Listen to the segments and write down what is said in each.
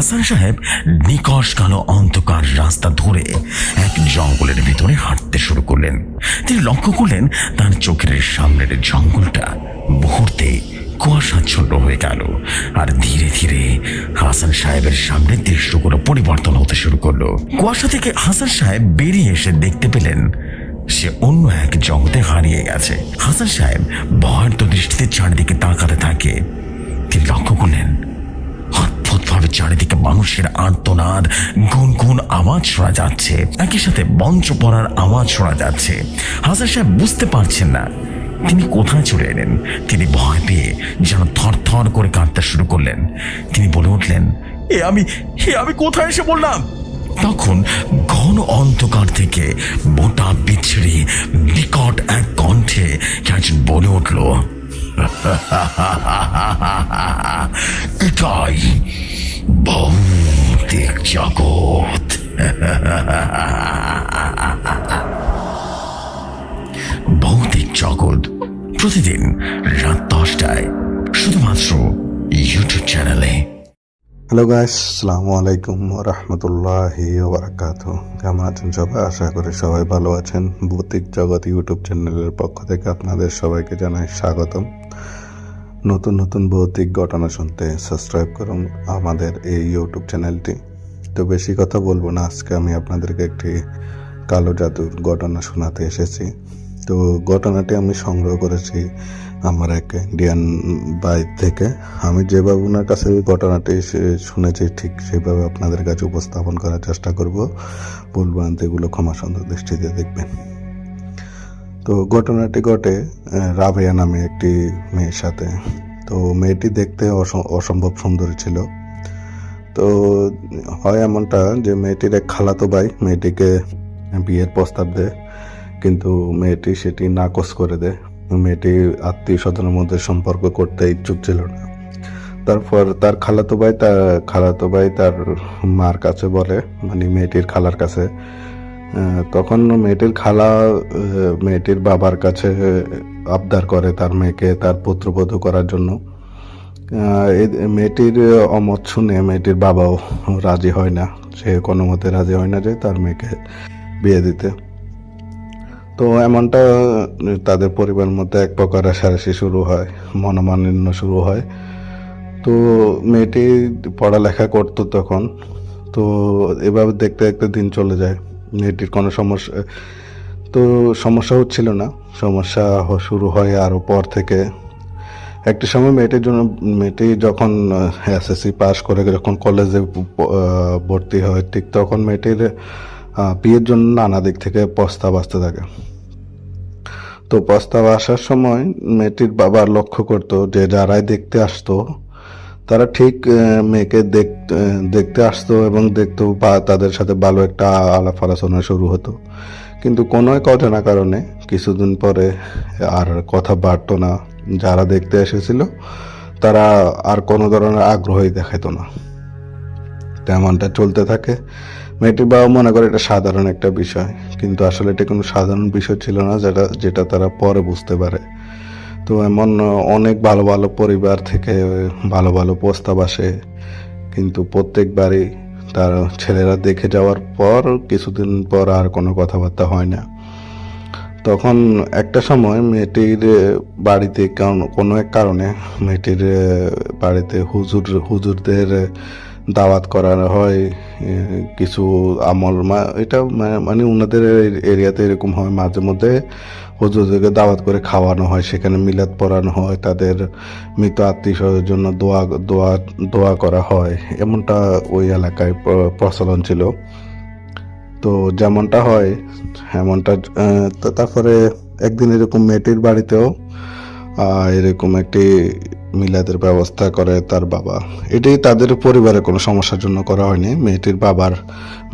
হাসান সাহেব নিকশ কালো অন্ধকার রাস্তা ধরে এক জঙ্গলের ভিতরে হাঁটতে শুরু করলেন। তিনি লক্ষ্য করলেন তার চোখের সামনের জঙ্গলটা মুহূর্তে কুয়াশাচ্ছন্ন হয়ে গেল আর ধীরে ধীরে হাসান সাহেবের সামনে দৃশ্যগুলো পরিবর্তন হতে শুরু করল। কুয়াশা থেকে হাসান সাহেব বেরিয়ে এসে দেখতে পেলেন সে অন্য এক জগতে হারিয়ে গেছে। হাসান সাহেব ভয়ার্ত দৃষ্টিতে চারিদিকে তাকাতে থাকে। তিনি লক্ষ্য করলেন অদ্ভুতভাবে চারিদিকে মানুষের আর্তনাদ, গুনগুন আওয়াজ শোনা যাচ্ছে। একই সাথে মঞ্চ পড়ার আওয়াজ শোনা যাচ্ছে। হাসান সাহেব বুঝতে পারছেন না, তিনি কোথায় চলে এলেন? তিনি ভয় পেয়ে যেন থর করে কাঁদতে শুরু করলেন। তিনি বলে উঠলেন, এ আমি হে আমি কোথায় এসে বললাম তখন ঘন অন্ধকার থেকে মোটা বিচ্ছিরি বিকট এক কণ্ঠে একজন বলে উঠল এটাই ভৌতিক জগৎ। ভৌতিক জগৎ প্রতিদিন রাত দশটায় শুধুমাত্র ইউটিউব চ্যানেলে হ্যালো গাইস আসসালামু আলাইকুম রহমতুল্লাহি ওবরাকাত কেমন আছেন সবাই? আশা করি সবাই ভালো আছেন। ভৌতিক জগৎ ইউটিউব চ্যানেলের পক্ষ থেকে আপনাদের সবাইকে জানাই স্বাগতম। নতুন নতুন ভৌতিক ঘটনা শুনতে সাবস্ক্রাইব করুন আমাদের এই ইউটিউব চ্যানেলটি তো বেশি কথা বলব না, আজকে আমি আপনাদেরকে একটি কালো জাদুর ঘটনা শোনাতে এসেছি। তো ঘটনাটি আমি সংগ্রহ করেছি আমার এক ইন্ডিয়ান বাইক থেকে। আমি যেভাবে ওনার কাছে ঘটনাটি শুনেছি, ঠিক সেভাবে আপনাদের কাছে উপস্থাপন করার চেষ্টা করব। ভুল ভ্রান্তিগুলো ক্ষমা সুন্দর দৃষ্টিতে দেখবেন। তো ঘটনাটি ঘটে রাবেয়া নামে একটি মেয়ের সাথে। তো মেয়েটি দেখতে অস- অসম্ভব সুন্দরী ছিল। তো হয় এমনটা যে মেয়েটির এক খালাতো ভাই মেয়েটিকে বিয়ের প্রস্তাব দেয়, কিন্তু মেয়েটি সেটি নাকচ করে দেয়। মেয়েটি আত্মীয় স্বজনের মধ্যে সম্পর্ক করতে ইচ্ছুক ছিল না। তারপর তার খালাতো ভাই তার খালাতো ভাই তার মার কাছে বলে মানে মেয়েটির খালার কাছে তখন মেয়েটির খালা মেয়েটির বাবার কাছে আবদার করে তার মেয়েকে, তার পুত্রবধূ করার জন্য। মেয়েটির অমত শুনে মেয়েটির বাবাও রাজি হয় না। সে কোনো মতে রাজি হয় না যে তার মেয়েকে বিয়ে দিতে। তো এমনটা তাদের পরিবারের মধ্যে এক প্রকার রেশারেশি শুরু হয়, মনোমালিন্য শুরু হয়। তো মেয়েটি পড়ালেখা করতো তখন। তো এভাবে দেখতে দেখতে দিন চলে যায়। মেয়েটির কোনো সমস্যা, তো সমস্যা হচ্ছিল না। সমস্যা শুরু হয় আরও পর থেকে। একটি সময় মেয়েটির জন্য, মেয়েটি যখন এসএসসি পাস করে যখন কলেজে ভর্তি হয়, ঠিক তখন মেয়েটির বিয়ের জন্য নানা দিক থেকে প্রস্তাব আসতে থাকে। তো প্রস্তাব আসার সময় মেয়েটির বাবা লক্ষ্য করতো যে যারাই দেখতে আসতো তারা ঠিক মেয়েকে দেখতে আসতো এবং দেখতো বা তাদের সাথে ভালো একটা আলাপ আলোচনা শুরু হতো। কিন্তু কোনো এক অজানা কারণে কিছুদিন পরে আর কথা বাড়তো না। যারা দেখতে এসেছিল, তারা আর কোনো ধরনের আগ্রহই দেখাতো না। তেমনটা চলতে থাকে। মেয়েটির বাবা মনে করে এটা সাধারণ একটা বিষয়, কিন্তু আসলে এটা কোনো সাধারণ বিষয় ছিল না, যেটা যেটা তারা পরে বুঝতে পারে। তো এমন অনেক ভালো ভালো পরিবার থেকে ভালো ভালো প্রস্তাব আসে। কিন্তু প্রত্যেকবারই তার ছেলেরা দেখে যাওয়ার পর কিছুদিন পর আর কোনো কথাবার্তা হয় না। তখন একটা সময় মেয়েটির বাড়িতে কোনো এক কারণে মেয়েটির বাড়িতে হুজুর, হুজুরদের দাওয়াত করা হয় কিছু আমল মা- এটা মানে ওনাদের এরিয়াতে এরকম হয় মাঝে মধ্যে হুজুরদেরকে দাওয়াত করে খাওয়ানো হয়, সেখানে মিলাদ পড়ানো হয়, তাদের মৃত আত্মীয় স্বজনের জন্য দোয়া দোয়া দোয়া করা হয়, এমনটা ওই এলাকায় প্রচলন ছিল। তো যেমনটা হয়, এমনটা তারপরে একদিন এরকম মেয়েটির বাড়িতেও এরকম একটি মিলাদের ব্যবস্থা করে তার বাবা। এটি তাদের পরিবারে কোনো সমস্যার জন্য করা হয়নি। মেয়েটির বাবার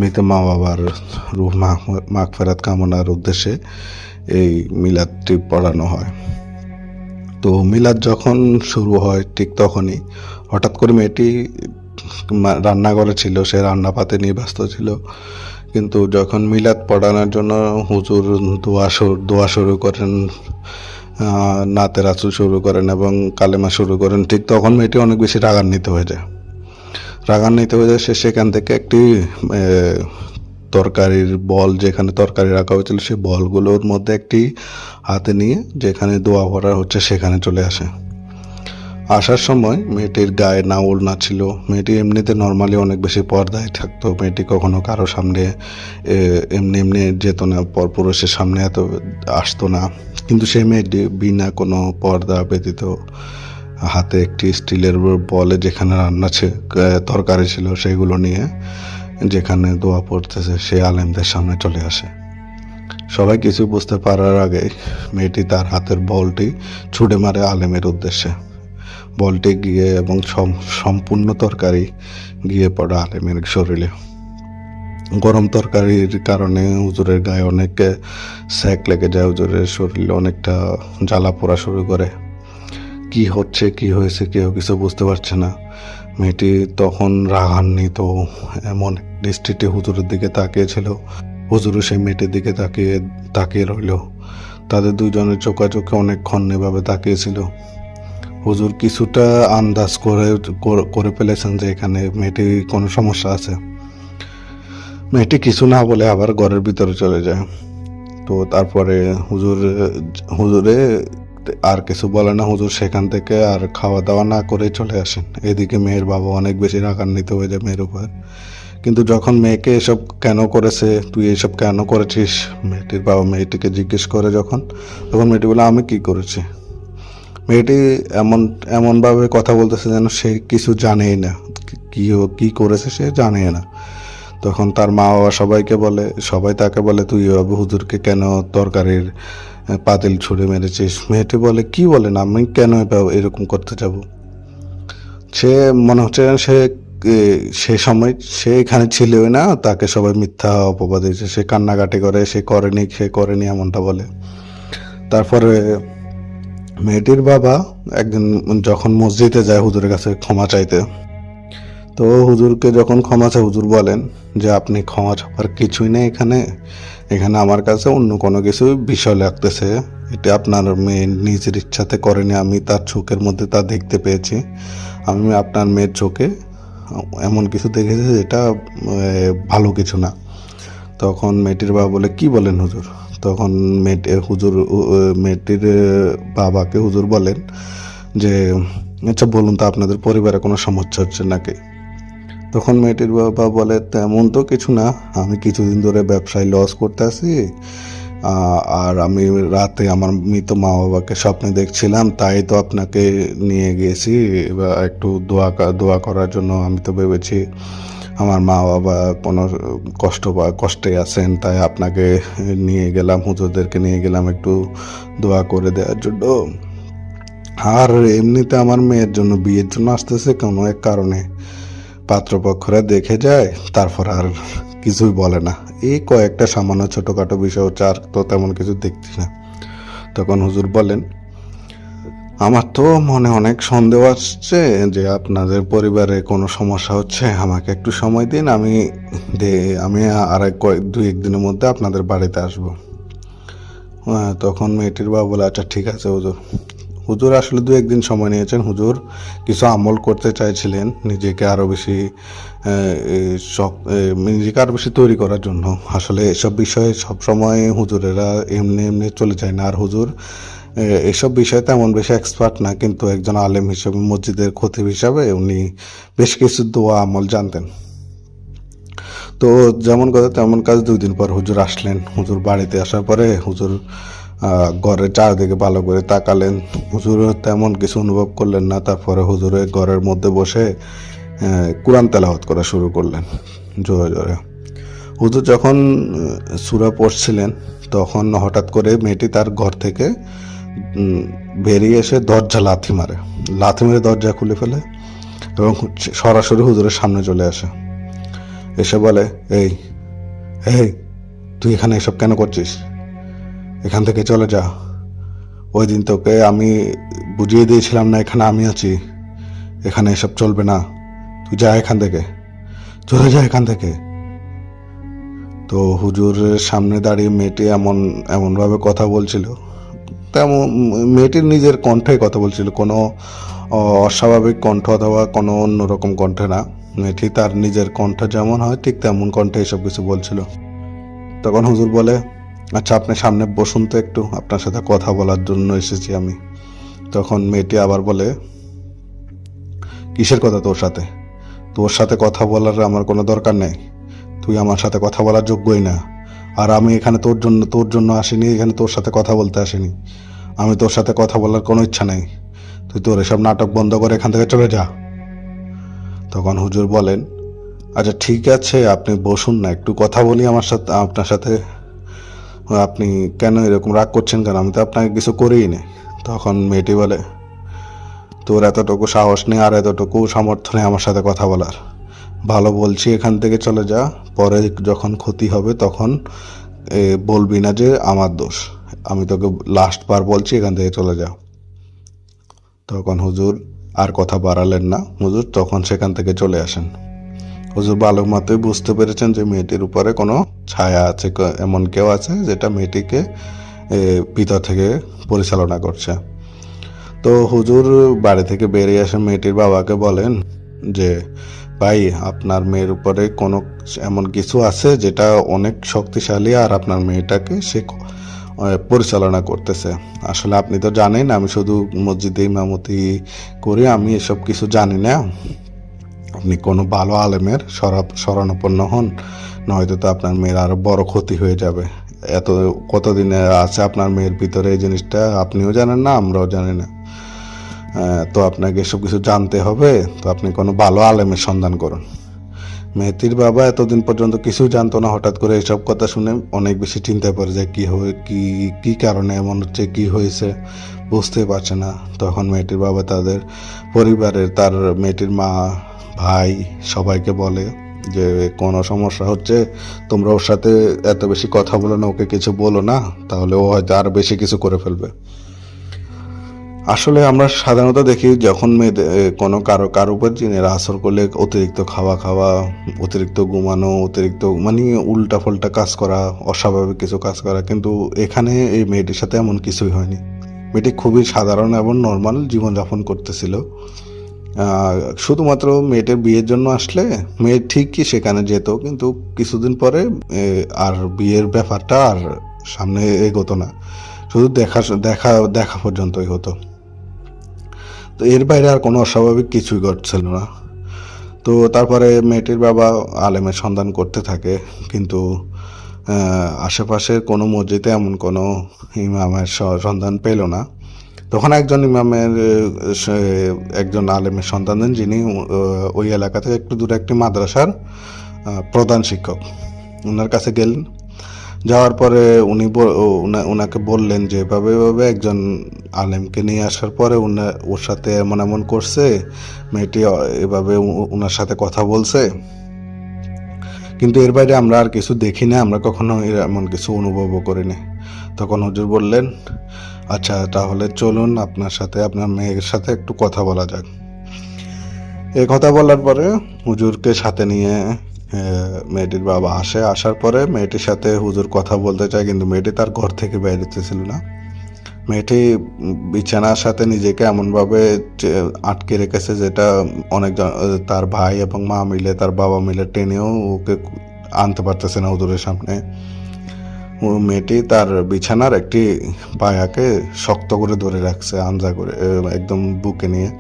মৃত মা বাবার রুহ মাখ ফেরাত কামনার উদ্দেশ্যে এই মিলাদটি পড়ানো হয়। তো মিলাদ যখন শুরু হয় ঠিক তখনই হঠাৎ করে মেয়েটি রান্নাঘরে ছিল, সে রান্না পাতে নিয়ে ব্যস্ত ছিল। কিন্তু যখন মিলাদ পড়ানোর জন্য হুজুর দোয়া দোয়া শুরু করেন নাতে রাসুল শুরু করেন এবং কালেমা শুরু করেন, ঠিক তখন মেয়েটি অনেক বেশি রাগান্বিত হয়ে যায়। রাগান্বিত হয়ে যায় সে সেখান থেকে একটি তরকারির বল যেখানে তরকারি রাখা হয়েছিল, সেই বলগুলোর মধ্যে একটি হাতে নিয়ে যেখানে দোয়া ভরা হচ্ছে সেখানে চলে আসে। আসার সময় মেয়েটির গায়ে না ওড়না ছিল। মেয়েটি এমনিতে নর্মালি অনেক বেশি পর্দায় থাকতো। মেয়েটি কখনো কারও সামনে এমনি এমনি যেত না। পরপুরুষের সামনে এত আসতো না। কিন্তু সেই মেয়েটি বিনা কোনো পর্দা ব্যতীত হাতে একটি স্টিলের বলে যেখানে রান্না তরকারি ছিল সেগুলো নিয়ে যেখানে দোয়া পড়তেছে, সে আলেমদের সামনে চলে আসে। সবাই কিছু বুঝতে পারার আগে মেয়েটি তার হাতের বলটি ছুড়ে মারে আলেমের উদ্দেশ্যে। বলটি গিয়ে এবং সম- সম্পূর্ণ তরকারি গিয়ে পড়ে আলেমের শরীরে। গরম তরকারির কারণে হুজুরের গায়ে অনেক স্যাক লেগে যায়, হুজুরের শরীরে অনেকটা জ্বালা পোড়া শুরু করে। কি হচ্ছে, কি হয়েছে, কেউ কিছু বুঝতে পারছে না। মেয়েটি তখন রাগান্বিত, এমন দৃষ্টিতে হুজুরের দিকে তাকিয়েছিল। হুজুরও সেই মেয়েটির দিকে তাকিয়ে তাকিয়ে রইল। তাদের দুজনের চোখাচোখে অনেকক্ষণ এভাবে তাকিয়েছিল। হুজুর কিছুটা আন্দাজ করে, করে- করে ফেলেছেন যে এখানে মেয়েটির কোনো সমস্যা আছে। মেয়েটি কিছু না বলে আবার ঘরের ভিতরে চলে যায়। তো তারপরে হুজুর, হুজুরে আর কিছু বলে না, হুজুর সেখান থেকে আর খাওয়া দাওয়া না করে চলে আসেন। এদিকে মেয়ের বাবা অনেক বেশি রাগান্বিত হয়ে যায় মেয়ের উপর। কিন্তু যখন মেয়েকে এসব কেন করেছে, তুই এসব কেন করেছিস? মেয়েটির বাবা মেয়েটিকে জিজ্ঞেস করে যখন, তখন মেয়েটি বলে, আমি কি করেছি? মেয়েটি এমন, এমনভাবে কথা বলতেছে যেন সে কিছু জানেই না। কি কি করেছে সে জানেই না। তখন তার মা বাবা সবাইকে বলে, সবাই তাকে বলে, তুই এভাবে হুজুরকে কেন তরকারির পাতিল ছুঁড়ে মেরেছিস? মেয়েটি বলে, কি বলেন আমি কেন এরকম করতে যাব? সে মনে হচ্ছে সে সে সময় সে এখানে ছিলই না, তাকে সবাই মিথ্যা অপবাদ দিয়েছে। সে কান্নাকাটি করে, সে করেনি সে করেনি এমনটা বলে। তারপরে মেয়েটির বাবা একদিন যখন মসজিদে যায় হুজুরের কাছে ক্ষমা চাইতে তো হুজুরকে যখন ক্ষমা চায়, হুজুর বলেন যে, আপনি ক্ষমা চাপার কিছুই নেই এখানে। এখানে আমার কাছে অন্য কোনো কিছু বিষয় লাগতেছে। এটা আপনার মেয়ে নিজের ইচ্ছাতে করেনি। আমি তার চোখের মধ্যে তা দেখতে পেয়েছি। আমি আপনার মেয়ের চোখে এমন কিছু দেখেছি যেটা ভালো কিছু না। তখন মেয়েটির বাবা বলে, কি বলেন হুজুর? তখন মেয়েটি, হুজুর মেয়েটির বাবাকে হুজুর বলেন যে আচ্ছা বলুন তো, আপনাদের পরিবারে কোনো সমস্যা হচ্ছে নাকি? তখন মেয়েটির বাবা বলে তেমন তো কিছু না আমি কিছুদিন ধরে ব্যবসায় লস করতে আহ, আর আমি রাতে আমার মৃত মা বাবাকে স্বপ্নে দেখছিলাম তাই তো আপনাকে নিয়ে গিয়েছি এবার একটু দোয়া দোয়া করার জন্য আমি তো ভেবেছি আমার মা বাবা কোনো কষ্ট বা কষ্টে আছেন তাই আপনাকে নিয়ে গেলাম হুজুরদেরকে নিয়ে গেলাম একটু দোয়া করে দেওয়ার জন্য। আর এমনিতে আমার মেয়ের জন্য বিয়ের জন্য আসতেছে কোনো এক কারণে। পাত্রপক্ষরা দেখে যায়, তারপর আর কিছুই বলে না। এই কয়েকটা সামান্য ছোটোখাটো বিষয় হচ্ছে আর তো তেমন কিছু দেখছি না। তখন হুজুর বলেন, আমার তো মনে অনেক সন্দেহ আসছে যে আপনাদের পরিবারে কোনো সমস্যা হচ্ছে। আমাকে একটু সময় দিন, আমি আমি আর এক কয়েক, দুই একদিনের মধ্যে আপনাদের বাড়িতে আসব। তখন মেয়েটির বাবা বলে আচ্ছা ঠিক আছে হুজুর। হুজুর আসলে দু একদিন সময় নিয়েছেন। হুজুর কিছু আমল করতে চাইছিলেন নিজেকে আরও বেশি নিজেকে আরও বেশি তৈরি করার জন্য। আসলে এসব বিষয়ে সবসময় হুজুরেরা এমনি এমনি চলে যায় না। আর হুজুর এসব বিষয়ে তেমন বেশি এক্সপার্ট না, কিন্তু একজন আলেম হিসেবে, মসজিদের খতিব হিসাবে উনি বেশ কিছু দোয়া, আমল জানতেন। তো যেমন কথা, তেমন কাজ দুই দিন পর হুজুর আসলেন। হুজুর বাড়িতে আসার পরে হুজুর ঘরের চারদিকে ভালো করে তাকালেন। হুজুর তেমন কিছু অনুভব করলেন না। তারপরে হুজুরে ঘরের মধ্যে বসে কোরআন তেলাওয়াত করা শুরু করলেন জোরে জোরে। হুজুর যখন সুরা পড়ছিলেন, তখন হঠাৎ করে মেয়েটি তার ঘর থেকে বেরিয়ে এসে দরজা লাথি মারে। লাথি মেরে দরজা খুলে ফেলে এবং সরাসরি হুজুরের সামনে চলে আসে। এসে বলে, এই এই, তুই এখানে এসব কেন করছিস? এখান থেকে চলে যা। ওই দিন তোকে আমি বুঝিয়ে দিয়েছিলাম না এখানে আমি আছি। এখানে এসব চলবে না। তুই যা এখান থেকে। চলে যা এখান থেকে। তো হুজুরের সামনে দাঁড়িয়ে মেয়েটি এমন, এমনভাবে কথা বলছিল। তেমন মেয়েটির নিজের কণ্ঠে কথা বলছিল। কোনো অস্বাভাবিক কণ্ঠ অথবা কোনো অন্যরকম কণ্ঠে না। মেয়েটি তার নিজের কণ্ঠ যেমন হয়, ঠিক তেমন কণ্ঠে এসব কিছু বলছিল। তখন হুজুর বলে আচ্ছা আপনি সামনে বসুন তো একটু। আপনার সাথে কথা বলার জন্য এসেছি আমি। তখন মেয়েটি আবার বলে, কিসের কথা তোর সাথে? তোর সাথে কথা বলার আমার কোনো দরকার নেই। তুই আমার সাথে কথা বলার যোগ্যই না। আর আমি এখানে তোর জন্য তোর জন্য আসিনি, এখানে তোর সাথে কথা বলতে আসিনি। আমি তোর সাথে কথা বলার কোনো ইচ্ছা নেই। তুই তোর এসব নাটক বন্ধ করে এখান থেকে চলে যা। তখন হুজুর বলেন আচ্ছা ঠিক আছে, আপনি বসুন না, একটু কথা বলি আমার সাথে, আপনার সাথে। আপনি কেন এরকম রাগ করছেন কেন? আমি তো আপনাকে কিছু করিই নি। তখন মেয়েটি বলে, তোর এতটুকু সাহস নেই আর এতটুকু সামর্থ্য নেই আমার সাথে কথা বলার। ভালো বলছি, এখান থেকে চলে যা। পরে যখন ক্ষতি হবে তখন বলবি না যে আমার দোষ। আমি তোকে লাস্ট বার বলছি, এখান থেকে চলে যা। তখন হুজুর আর কথা বাড়ালেন না। হুজুর তখন সেখান থেকে চলে আসেন। হুজুর ভালো মতোই বুঝতে পেরেছেন যে মেয়েটির উপরে কোনো ছায়া আছে এমন কেউ আছে যেটা মেয়েটিকে ভিতর থেকে পরিচালনা করছে। তো হুজুর বাড়ি থেকে বেরিয়ে এসে মেয়েটির বাবাকে বলেন যে, ভাই, আপনার মেয়ের উপরে কোনো এমন কিছু আছে যেটা অনেক শক্তিশালী আর আপনার মেয়েটাকে সে পরিচালনা করতেছে। আসলে আপনি তো জানেন, আমি শুধু মসজিদে ইমামতি করি, আমি এসব কিছু জানি না। আপনি কোনো ভালো আলেমের সরা- শরণাপন্ন হন, নয়তো তো আপনার মেয়ের আরও বড় ক্ষতি হয়ে যাবে। এত, কতদিনে আছে আপনার মেয়ের ভিতরে এই জিনিসটা? আপনিও জানেন না, আমরাও জানি না। তো আপনাকে এসব কিছু জানতে হবে, তো আপনি কোনো ভালো আলেমের সন্ধান করুন। মেয়েটির বাবা এতদিন পর্যন্ত কিছু জানতো না, হঠাৎ করে এসব কথা শুনে অনেক বেশি চিন্তা পড়ে যায় কী হয়ে, কি কি কারণে এমন হচ্ছে, কি হয়েছে, বুঝতে পারছে না। তখন মেয়েটির বাবা তাদের পরিবারের, তার মেয়েটির মা ভাই সবাইকে বলে যে কোনো সমস্যা হচ্ছে, তোমরা ওর সাথে এত বেশি কথা বলো না, ওকে কিছু বলো না, তাহলে ও হয়তো আরও বেশি কিছু করে ফেলবে। আসলে আমরা সাধারণত দেখি যখন মেয়েদের কোনো কারও কারও উপর জিনের আসর করলে অতিরিক্ত খাওয়া খাওয়া, অতিরিক্ত ঘুমানো, অতিরিক্ত মানে উল্টা পাল্টা কাজ করা, অস্বাভাবিক কিছু কাজ করা, কিন্তু এখানে এই মেয়েটির সাথে এমন কিছুই হয়নি। মেয়েটি খুবই সাধারণ এবং নর্মাল জীবনযাপন করতেছিল। শুধুমাত্র মেয়েটার বিয়ের জন্য আসলে মেয়ে ঠিকই সেখানে যেত, কিন্তু কিছুদিন পরে আর বিয়ের ব্যাপারটা আর সামনে এগোতো না। শুধু দেখা দেখা দেখা পর্যন্তই হতো। তো এর বাইরে আর কোনো অস্বাভাবিক কিছুই ঘটছিল না। তো তারপরে মেয়েটির বাবা আলেমের সন্ধান করতে থাকে, কিন্তু আশেপাশের কোনো মসজিদে এমন কোনো ইমামের সন্ধান পেল না। তখন একজন ইমামের একজন আলেমের সন্তান দেন, যিনি ওই এলাকা থেকে একটু দূরে একটি মাদ্রাসার প্রধান শিক্ষক। ওনার কাছে গেলেন। যাওয়ার পরে উনি ওনাকে বললেন যে, এভাবে এভাবে একজন আলেমকে নিয়ে আসার পরে উনা, ওর সাথে এমন এমন করছে, মেয়েটি এভাবে ওনার সাথে কথা বলছে। কিন্তু এর বাইরে আমরা আর কিছু দেখি না, আমরা কখনো এমন কিছু অনুভবও করিনি। তখন হুজুর বললেন আচ্ছা তাহলে চলুন আপনার সাথে, আপনার মেয়ের সাথে একটু কথা বলা যাক। এ কথা বলার পরে হুজুরকে সাথে নিয়ে মেয়েটির বাবা আসে। আসার পরে মেয়েটির সাথে হুজুর কথা বলতে চায়, কিন্তু মেয়েটি তার ঘর থেকে বেরোতেছিল না। মেয়েটি বিছানার সাথে নিজেকে এমনভাবে আটকে রেখেছে যেটা অনেক তার ভাই এবং মা মিলে, তার বাবা মিলে টেনেও ওকে আনতে পারতেছে না হুজুরের সামনে। মেয়েটি তার বিছানার একটি পায়াকে শক্ত করে ধরে রাখছে আঞ্জা করে একদম বুকে নিয়ে।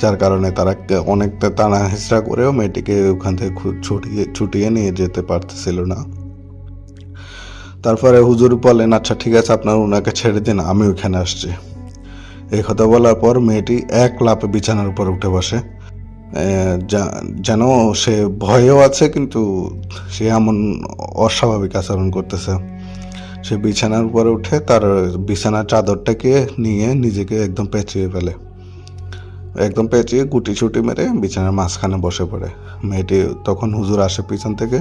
যার কারণে তারা অনেকটা টানা হেঁচড়া করেও মেয়েটিকে ওখান থেকে ছুটিয়ে ছুটিয়ে নিয়ে যেতে পারতেছিল না। তারপরে হুজুর বলেন আচ্ছা ঠিক আছে, আপনার ওনাকে ছেড়ে দিন, আমি ওইখানে আসছি। এই কথা বলার পর মেয়েটি এক লাপে বিছানার উপর উঠে বসে। যেন সে ভয়েও আছে, কিন্তু সে এমন অস্বাভাবিক আচরণ করতেছে। সে বিছানার উপরে উঠে তার বিছানার চাদরটাকে নিয়ে নিজেকে একদম পেঁচিয়ে ফেলে। একদম পেঁচিয়ে গুটি ছুটি মেরে বিছানার মাঝখানে বসে পড়ে। মেয়েটি তখন হুজুর আসে পিছন থেকে।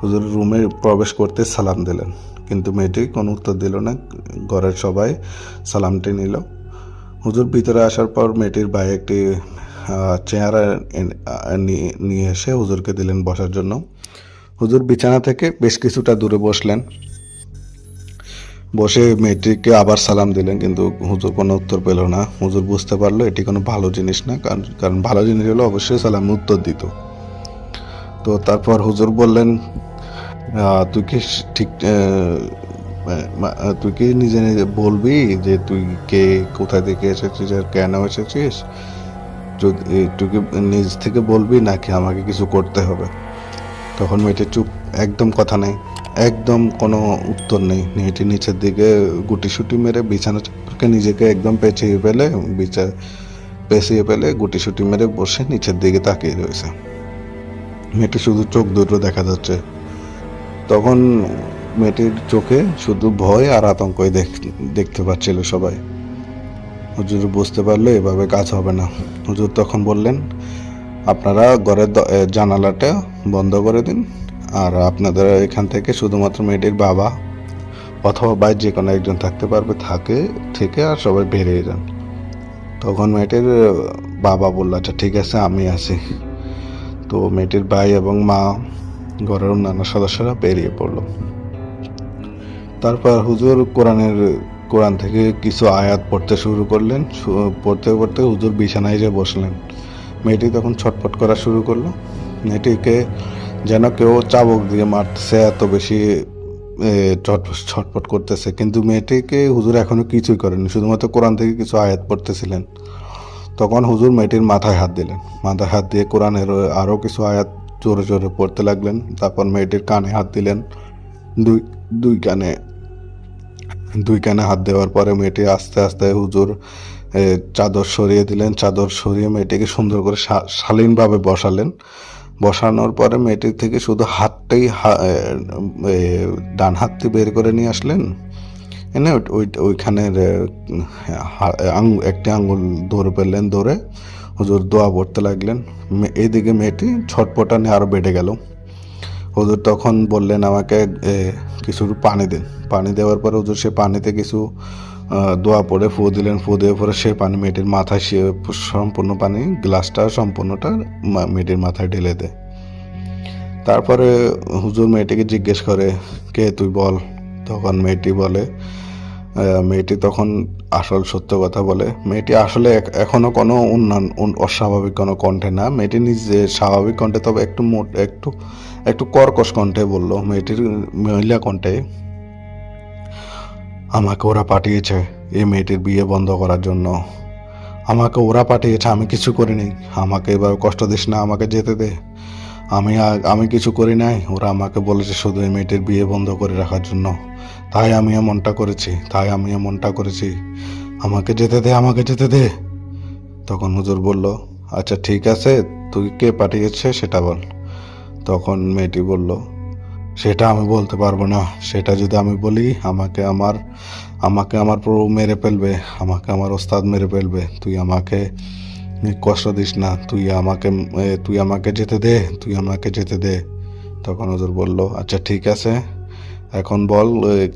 হুজুর রুমে প্রবেশ করতে সালাম দিলেন। কিন্তু মেয়েটি কোনো উত্তর দিল না। ঘরের সবাই সালামটি নিল। হুজুর ভিতরে আসার পর মেয়েটির ভাই একটি চেয়ার নিয়ে এসে হুজুরকে দিলেন বসার জন্য। হুজুর বিছানা থেকে বেশ কিছুটা দূরে বসলেন। বসে মেয়েটিকে আবার সালাম দিলেন, কিন্তু হুজুর কোনো উত্তর পেল না। হুজুর বুঝতে পারল এটি কোনো ভালো জিনিস না, কারণ কারণ ভালো জিনিস হলে অবশ্যই সালাম উত্তর দিত। তো তারপর হুজুর বললেন তুই কি ঠিক তুই কি নিজে নিজে বলবি যে তুই কে কোথা থেকে এসেছিস আর কেন এসেছিস? যদি, তুই কি নিজ থেকে বলবি নাকি আমাকে কিছু করতে হবে? তখন মেয়েটি চুপ, একদম কথা নেই। একদম কোনো উত্তর নেই। মেয়েটি নিচের দিকে গুটি সুটি মেরে বিছানা চাপড়কে নিজেকে একদম পেঁচিয়ে ফেলে, বিছা, পেঁচিয়ে ফেলে গুটি সুটি মেরে বসে নিচের দিকে তাকিয়ে রয়েছে। মেয়েটি শুধু চোখ দুটো দেখা যাচ্ছে। তখন মেয়েটির চোখে শুধু ভয় আর আতঙ্কই দেখ- দেখতে পাচ্ছিল সবাই। হুজুর বুঝতে পারল এভাবে কাজ হবে না। হুজুর তখন বললেন, আপনারা ঘরের জানালাটা বন্ধ করে দিন। আর আপনাদের এখান থেকে শুধুমাত্র মেয়েটির বাবা অথবা বাইর যে কোনো একজন থাকতে পারবে, থাকে, থেকে আর সবাই বেরিয়ে যান। তখন মেয়েটির বাবা বলল আচ্ছা ঠিক আছে, আমি আছি। তো মেয়েটির ভাই এবং মা, ঘরের অন্যান্য সদস্যরা বেরিয়ে পড়ল। তারপর হুজুর কোরআনের, কোরআন থেকে কিছু আয়াত পড়তে শুরু করলেন। পড়তে পড়তে হুজুর বিছানায় যে বসলেন। মেয়েটি তখন ছটফট করা শুরু করল। মেয়েটিকে যেন কেউ চাবক দিয়ে মারতেছে, এত বেশি ছটফট ছটফট করতেছে। কিন্তু মেয়েটিকে হুজুর এখনও কিছুই করেনি, শুধুমাত্র কোরআন থেকে কিছু আয়াত পড়তেছিলেন। তখন হুজুর মেয়েটির মাথায় হাত দিলেন। মাথায় হাত দিয়ে কোরআনের আরও কিছু আয়াত জোরে জোরে পড়তে লাগলেন। তারপর মেয়েটির কানে হাত দিলেন। দুই দুই কানে দুই কানে হাত দেওয়ার পরে মেয়েটি আস্তে আস্তে হুজুর চাদর সরিয়ে দিলেন। চাদর সরিয়ে মেয়েটিকে সুন্দর করে শালীনভাবে বসালেন। বসানোর পরে মেয়েটির থেকে শুধু হাতটাই ডান হাতটি বের করে নিয়ে আসলেন। এনে ওই- ওই ওইখানের একটি আঙ্গুল ধরে ফেললেন, ধরে হুজুর দোয়া পড়তে লাগলেন। এইদিকে মেয়েটি ছটপটানে আরও বেড়ে গেল। হুজুর তখন বললেন, আমাকে কিছু পানি দিন। পানি দেওয়ার পরে হুজুর সে পানিতে কিছু দোয়া পরে ফু দিলেন, ফু দেওয়ার পরে সে পানি মেয়েটির মাথায় সে সম্পূর্ণ পানি, গ্লাসটা সম্পূর্ণটা মেয়েটির মাথায় ঢেলে দেয়। তারপরে হুজুর মেয়েটিকে জিজ্ঞেস করে, কে তুই বল? তখন মেয়েটি বলে মেয়েটি তখন আসল সত্য কথা বলে। মেয়েটি আসলে এক- এখনও কোনো উন্নয়ন অস্বাভাবিক কোনো কণ্ঠে না। মেয়েটি নিজে স্বাভাবিক কণ্ঠে, তবে একটু মোট একটু একটু কর্কশ কণ্ঠে বলল, মেয়েটির মহিলা কণ্ঠে আমাকে ওরা পাঠিয়েছে এই মেয়েটির বিয়ে বন্ধ করার জন্য। আমাকে ওরা পাঠিয়েছে, আমি কিছু করিনি। আমাকে এবার কষ্ট দিস না, আমাকে যেতে দে। আমি আমি কিছু করি নাই। ওরা আমাকে বলেছে শুধু এই মেয়েটির বিয়ে বন্ধ করে রাখার জন্য। তাই আমি এমনটা করেছি, তাই আমি এমনটা করেছি। আমাকে যেতে দে, আমাকে যেতে দে। তখন হুজুর বলল আচ্ছা ঠিক আছে, তুই কে পাঠিয়েছে সেটা বল। তখন মেয়েটি বলল সেটা আমি বলতে পারব না। সেটা যদি আমি বলি, আমাকে আমার আমাকে আমার প্রভু মেরে ফেলবে, আমাকে আমার ওস্তাদ মেরে ফেলবে। তুই আমাকে কষ্ট দিস না। তুই আমাকে তুই আমাকে যেতে দে, তুই আমাকে যেতে দে। তখন হুজুর বলল আচ্ছা ঠিক আছে। এখন বল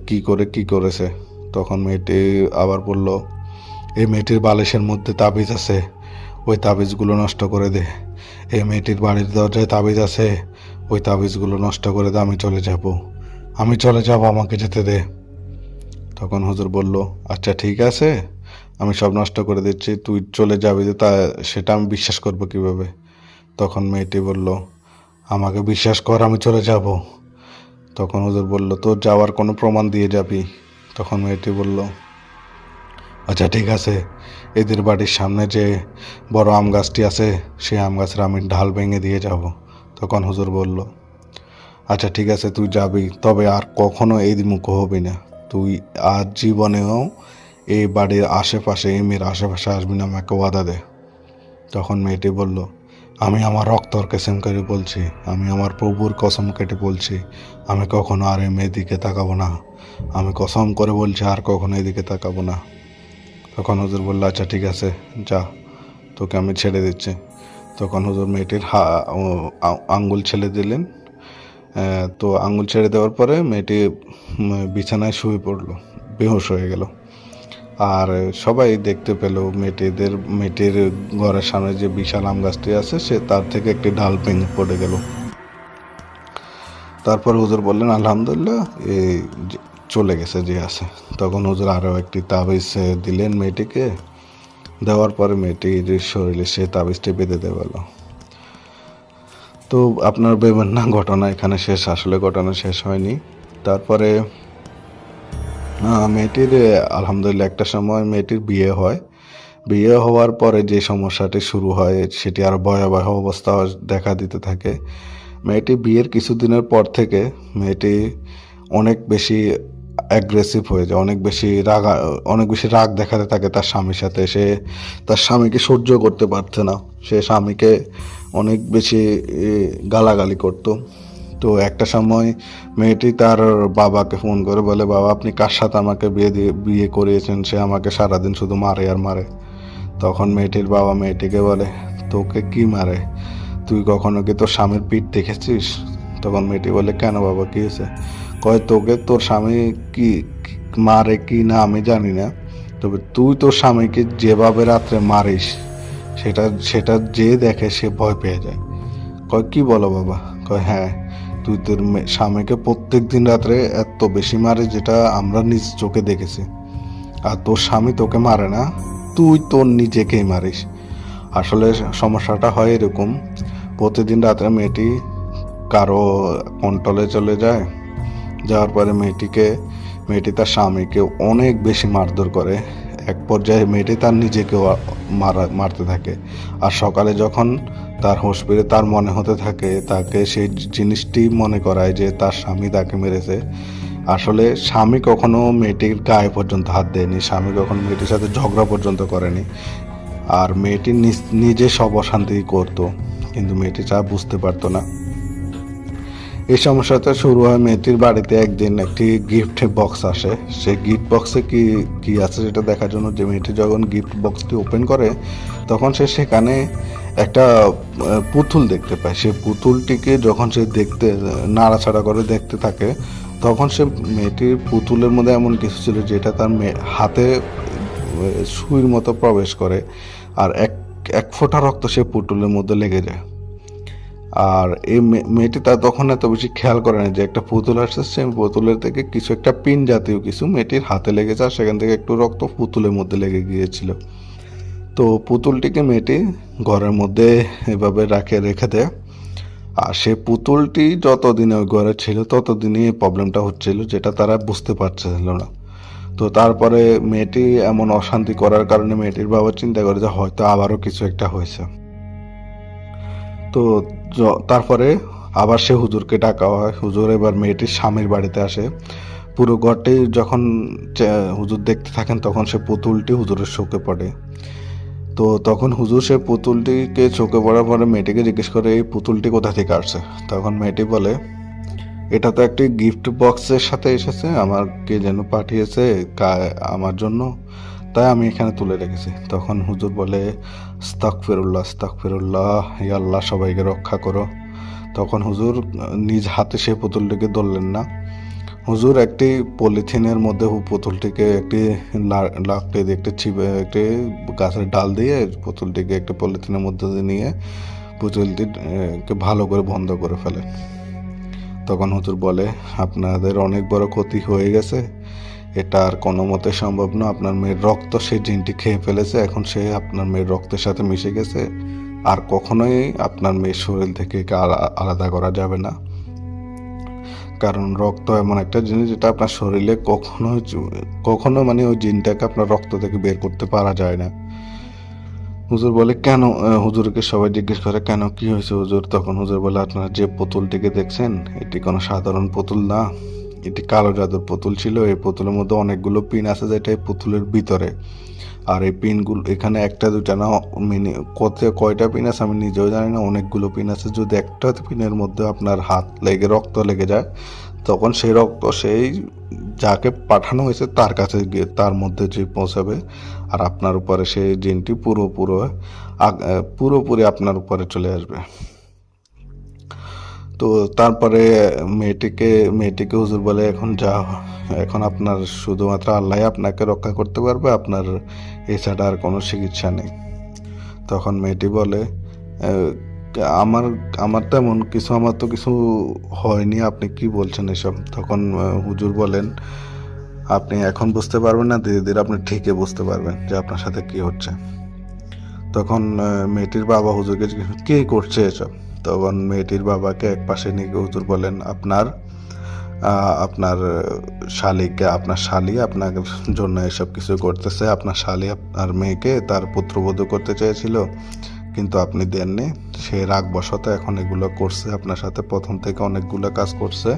কি করে, কি করেছে? তখন মেয়েটি আবার বলল, এই মেয়েটির বালিশের মধ্যে তাবিজ আছে। ওই তাবিজগুলো নষ্ট করে দে। এই মেয়েটির বাড়ির দরজায় তাবিজ আছে। ওই তাবিজগুলো নষ্ট করে দে, আমি চলে যাব। আমি চলে যাব, আমাকে যেতে দে। তখন হুজুর বলল আচ্ছা ঠিক আছে, আমি সব নষ্ট করে দিচ্ছি, তুই চলে যাবি যে তা, সেটা আমি বিশ্বাস করব কীভাবে? তখন মেয়েটি বলল, আমাকে বিশ্বাস কর, আমি চলে যাব। তখন হুজুর বলল, তোর যাওয়ার কোনো প্রমাণ দিয়ে যাবি? তখন মেয়েটি বলল আচ্ছা ঠিক আছে, এদের বাড়ির সামনে যে বড় আম গাছটি আছে, সেই আম গাছের আমি ঢাল ভেঙে দিয়ে যাব। তখন হুজুর বলল আচ্ছা ঠিক আছে, তুই যাবি, তবে আর কখনো এই মুখ হবি না। তুই আর জীবনেও এই বাড়ির আশেপাশে, এই মেয়ের আশেপাশে আসবি না, আমাকে ওয়াদা দে। তখন মেয়েটি বলল, আমি আমার রক্তর কেসেম করে বলছি, আমি আমার প্রভুর কসম কেটে বলছি, আমি কখনো আর এই মেয়ের দিকে তাকাবো না। আমি কসম করে বলছি, আর কখনো এদিকে তাকাবো না। তখন হুজুর বলল আচ্ছা ঠিক আছে, যা, তোকে আমি ছেড়ে দিচ্ছি। তখন হুজুর মেয়েটির হা আঙ্গুল ছেড়ে দিলেন। তো আঙ্গুল ছেড়ে দেওয়ার পরে মেয়েটি বিছানায় শুয়ে পড়ল, বেহোশ হয়ে গেল। আর সবাই দেখতে পেল মেয়েটিদের, মেয়েটির ঘরের সামনে যে বিশাল আম গাছটি আছে, সে তার থেকে একটি ঢাল ভেঙে পড়ে গেল। তারপর হুজুর বললেন, আলহামদুলিল্লাহ এই চলে গেছে, যে আছে। তখন হুজুর আরও একটি তাবিজ দিলেন মেয়েটিকে। দেওয়ার পরে মেয়েটির শরীরে সে তাবিজটি বেঁধে দেওয়া তো আপনার ভেবেন না, ঘটনা এখানে শেষ, আসলে ঘটনা শেষ হয়নি। তারপরে মেয়েটির, আলহামদুলিল্লাহ, একটা সময় মেয়েটির বিয়ে হয়। বিয়ে হওয়ার পরে যে সমস্যাটি শুরু হয়, সেটি আর ভয়াবহ অবস্থা দেখা দিতে থাকে। মেয়েটি বিয়ের কিছুদিনের পর থেকে, মেয়েটি অনেক বেশি অ্যাগ্রেসিভ হয়ে যায়, অনেক বেশি রাগ, অনেক বেশি রাগ দেখাতে থাকে তার স্বামীর সাথে। সে তার স্বামীকে সহ্য করতে পারছে না। সে স্বামীকে অনেক বেশি গালাগালি করতো। তো একটা সময় মেয়েটি তার বাবাকে ফোন করে বলে, বাবা, আপনি কার সাথে আমাকে বিয়ে দিয়ে, বিয়ে করিয়েছেন? সে আমাকে সারাদিন শুধু মারে আর মারে। তখন মেয়েটির বাবা মেয়েটিকে বলে, তোকে কি মারে? তুই কখনো কি তোর স্বামীর পিঠ দেখেছিস? তখন মেয়েটি বলে, কেন বাবা, কী হয়েছে? কয়, তোকে তোর স্বামী কি মারে কি না আমি জানি না। তবে তুই তোর স্বামীকে যেভাবে রাত্রে মারিস, সেটা সেটা যে দেখে সে ভয় পেয়ে যায়। কয়, কি বলো বাবা? কয় হ্যাঁ তুই তোর স্বামীকে প্রত্যেক দিন রাত্রে এত বেশি মারে যেটা আমরা নিজ চোখে দেখেছি। আর তোর স্বামী তোকে মারে না, তুই তোর নিজেকেই মারিস। আসলে সমস্যাটা হয় এরকম, প্রতিদিন রাত্রে মেয়েটি কারও কন্ট্রোলে চলে যায় যাওয়ার পরে মেয়েটিকে, মেয়েটি তার স্বামীকে অনেক বেশি মারধর করে। এক পর্যায়ে মেয়েটি তার নিজেকেও মারা, মারতে থাকে। আর সকালে যখন তার হোশ ফিরে তার মনে হতে থাকে, তাকে সেই জিনিসটি মনে করায় যে তার স্বামী তাকে মেরেছে। আসলে স্বামী কখনো মেয়েটির গায়ে পর্যন্ত হাত দেয়নি, স্বামী কখনো মেয়েটির সাথে ঝগড়া পর্যন্ত করেনি। আর মেয়েটি নিজ- সব অশান্তি করতো, কিন্তু মেয়েটি তা বুঝতে পারতো না। এই সমস্যাটা শুরু হয় মেয়েটির বাড়িতে একদিন একটি গিফট বক্স আসে। সেই গিফট বক্সে কি কি আছে সেটা দেখার জন্য যে মেয়েটি যখন গিফট বক্সটি ওপেন করে, তখন সে সেখানে একটা পুতুল দেখতে পায়। সেই পুতুলটিকে যখন সে দেখতে, নাড়াচাড়া করে দেখতে থাকে, তখন সে মেয়েটির পুতুলের মধ্যে এমন কিছু ছিল যেটা তার হাতে সুইর মতো প্রবেশ করে। আর এক এক ফোঁটা রক্ত সে পুতুলের মধ্যে লেগে যায়। আর এই মেয়েটি তার তখন এত বেশি খেয়াল করে না যে একটা পুতুল আসছে সেই পুতুলের থেকে কিছু একটা পিন জাতীয় কিছু মেয়েটির হাতে লেগেছে আর সেখান থেকে একটু রক্ত পুতুলের মধ্যে লেগে গিয়েছিল। তো পুতুলটিকে মেয়েটি ঘরের মধ্যে এভাবে রাখে, রেখে দেয়। আর সে পুতুলটি যতদিন ওই ঘরে ছিল, ততদিনই এই প্রবলেমটা হচ্ছিল যেটা তারা বুঝতে পারছিল না। তো তারপরে মেয়েটি এমন অশান্তি করার কারণে মেয়েটির বাবা চিন্তা করে যে হয়তো আবারও কিছু একটা হয়েছে। তো তারপরে আবার সে হুজুরকে ডাকা হয়। হুজুর এবার মেয়েটির স্বামীর বাড়িতে আসে। পুরো ঘরটি যখন হুজুর দেখতে থাকেন তখন সে পুতুলটি হুজুরের চোখে পড়ে। তো তখন হুজুর সে পুতুলটিকে চোখে পড়ার পরে মেয়েটিকে জিজ্ঞেস করে, এই পুতুলটি কোথা থেকে আসছে? তখন মেয়েটি বলে, এটা তো একটি গিফট বক্সের সাথে এসেছে। আমার কে যেন পাঠিয়েছে আমার জন্য। তাই আমি এখানে তুলে রেখেছি। তখন হুজুর বলে স্তাক ফেরুল্লাহ স্তাক ফেরুল্লাহ আল্লাহ, সবাইকে রক্ষা করো। তখন হুজুর নিজ হাতে সে পুতুলটিকে ধরলেন না। হুজুর একটি পলিথিনের মধ্যে পুতুলটিকে একটি লাকড়ি দিয়ে একটি ছিপে, একটি গাছের ডাল দিয়ে পুতুলটিকে একটি পলিথিনের মধ্যে দিয়ে নিয়ে পুতুলটিকে ভালো করে বন্ধ করে ফেলেন। তখন হুজুর বলে, আপনাদের অনেক বড় ক্ষতি হয়ে গেছে। এটা আর কোনো মতে সম্ভব না। আপনার মেয়ের রক্ত সে জিনটি খেয়ে ফেলেছে, এখন সে আপনার মেয়ের রক্তের সাথে মিশে গেছে। আর কখনোই আপনার মেয়ের শরীর থেকে আলাদা করা যাবে না। কারণ রক্ত এমন একটা জিনিস যেটা আপনার শরীরে কখনো কখনো মানে ওই জিনটাকে আপনার রক্ত থেকে বের করতে পারা যায় না। হুজুর বলে, কেন? হুজুরকে সবাই জিজ্ঞেস করে, কেন? কি হয়েছে হুজুর? তখন হুজুর বলে, আপনারা যে পুতুলটিকে দেখছেন, এটি কোনো সাধারণ পুতুল না। এটি কালো জাদুর পুতুল ছিল। এই পুতুলের মধ্যে অনেকগুলো পিন আছে যেটা এই পুতুলের ভিতরে। আর এই পিনগুলো এখানে একটা দুটা না মিনি কত কয়টা পিন আছে আমি নিজেও জানি না। অনেকগুলো পিন আছে। যদি একটা পিনের মধ্যে আপনার হাত লেগে রক্ত লেগে যায় তখন সেই রক্ত সেই যাকে পাঠানো হয়েছে তার কাছে গিয়ে তার মধ্যে যে পৌঁছাবে। আর আপনার উপরে সেই জিনটি পুরো পুরো আগ- আহ, পুরোপুরি আপনার উপরে চলে আসবে। তো তারপরে মেয়েটিকে মেয়েটিকে হুজুর বলে এখন যা এখন আপনার শুধুমাত্র আল্লাহ আপনাকে রক্ষা করতে পারবে আপনার এছাড়া আর কোনো চিকিৎসা নেই। তখন মেয়েটি বলে "আহ, আমার আমার তেমন কিছু আমার তো কিছু হয়নি আপনি কি বলছেন এসব? তখন হুজুর বলেন আপনি এখন বুঝতে পারবেন না ধীরে ধীরে আপনি ঠিকই বুঝতে পারবেন যে আপনার সাথে কি হচ্ছে। তখন মেয়েটির বাবা হুজুরকে কে করছে এসব? তখন মেয়েটির বাবাকে এক পাশে নিয়ে হুজুর বলেন, আপনার আপনার শালিকে, আপনার শালি আপনার জন্য এসব কিছু করতেছে। আপনার শালি আপনার মেয়েকে তার পুত্রবধূ করতে চেয়েছিল, কিন্তু আপনি দেননি। সে রাগ বশত এখন এগুলো করছে। আপনার সাথে প্রথম থেকে অনেকগুলো কাজ করছে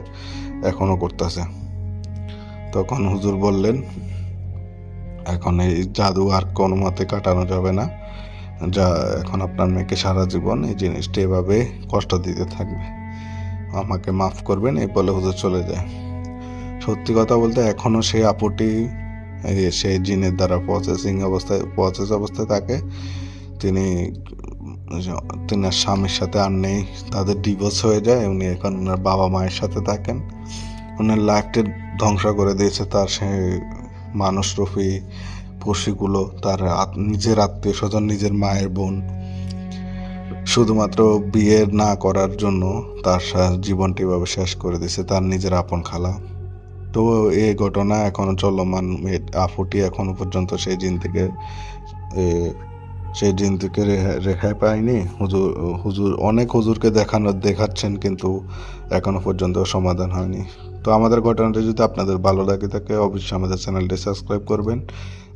এখনও করতেছে। তখন হুজুর বললেন, এখন এই জাদু আর কোনো মতে কাটানো যাবে না। যা এখন আপনার মেয়েকে সারা জীবন এই জিনিসটি এভাবে কষ্ট দিতে থাকবে। আমাকে মাফ করবেন, এই বলে হুজুর চলে যায়। সত্যি কথা বলতে এখনও সেই আপুটি সেই জিনের দ্বারা প্রসেসিং অবস্থায় প্রসেস অবস্থায় থাকে। তিনি, তিনার স্বামীর সাথে আর নেই। তাদের ডিভোর্স হয়ে যায়, উনি এখন ওনার বাবা মায়ের সাথে থাকেন। ওনার লাইফটি ধ্বংস করে দিয়েছে তার সে মানুষ পশুগুলো তার নিজের আত্মীয় স্বজন নিজের মায়ের বোন। শুধুমাত্র বিয়ে না করার জন্য তার জীবনটি এভাবে শেষ করে দিয়েছে তার নিজের আপন খালা। তো এই ঘটনা এখনও চলমান আফুটি এখনও পর্যন্ত সেই জিন থেকে সেই জিন থেকে রেহা- রেহাই পায়নি। হুজুর হুজুর, অনেক হুজুরকে দেখানো, দেখাচ্ছেন কিন্তু এখনও পর্যন্ত সমাধান হয়নি। তো আমাদের ঘটনাটি যদি আপনাদের ভালো লাগে থাকে, অবশ্যই আমাদের চ্যানেলটি সাবস্ক্রাইব করবেন।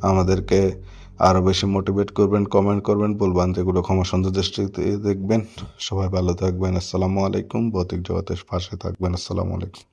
আমাদেরকে আরও বেশি মোটিভেট করবেন কমেন্ট করবেন বলবেন যেগুলো ক্ষমা সুন্দর দৃষ্টিতে দেখবেন। সবাই ভালো থাকবেন, আসসালামু আলাইকুম, ভৌতিক জগতের পাশে থাকবেন, আসসালামু আলাইকুম।